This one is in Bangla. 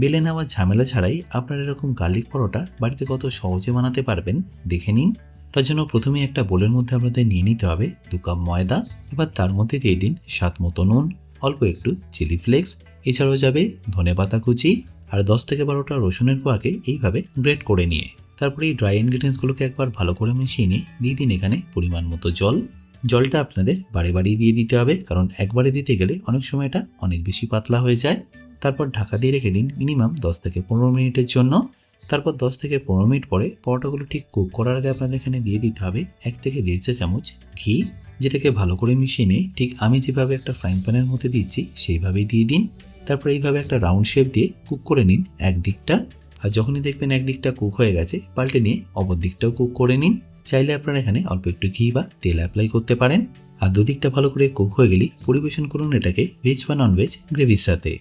বেলে নেওয়ার ঝামেলা ছাড়াই আপনারা এরকম গার্লিক পরোটা বাড়িতে কত সহজে বানাতে পারবেন দেখে নিন। তার জন্য প্রথমে একটা বোলের মধ্যে আপনাদের নিয়ে নিতে হবে দু কাপ ময়দা, এবার তার মধ্যে দিয়ে দিন স্বাদ মতো নুন, অল্প একটু চিলি ফ্লেক্স এছাড়াও যাবে ধনে পাতা কুচি আর দশ থেকে বারোটা রসুনের কোয়াকে এইভাবে গ্রেট করে নিয়ে। তারপরে এই ড্রাই ইনগ্রিডিয়েন্টসগুলোকে একবার ভালো করে মিশিয়ে নিয়ে দিয়ে দিন এখানে পরিমাণ মতো জল। জলটা আপনাদের বাড়ি বাড়ি দিয়ে দিতে হবে, কারণ একবারে দিতে গেলে অনেক সময় এটা অনেক বেশি পাতলা হয়ে যায়। তারপর ঢাকা দিয়ে রেখে দিন মিনিমাম দশ থেকে পনেরো মিনিটের জন্য। তারপর দশ থেকে পনেরো মিনিট পরে পরোটাগুলো ঠিক কুক করার আগে আপনাদের এখানে দিয়ে দিতে হবে এক থেকে দেড় চা চামচ ঘি, যেটাকে ভালো করে মিশিয়ে নিয়ে ঠিক আমি যেভাবে একটা ফ্রাইং প্যানের মধ্যে দিচ্ছি সেইভাবেই দিয়ে দিন। তারপর এইভাবে একটা রাউন্ড শেপ দিয়ে কুক করে নিন এক দিকটা আর যখনই দেখবেন এক দিকটা কুক হয়ে গেছে, পাল্টে নিয়ে অপর দিকটাও কুক করে নিন। চাইলে আপনারা এখানে অল্প একটু ঘি বা তেল অ্যাপ্লাই করতে পারেন। আর দুদিকটা ভালো করে কুক হয়ে গেলেই পরিবেশন করুন এটাকে ভেজ বা নন ভেজ গ্রেভির সাথে।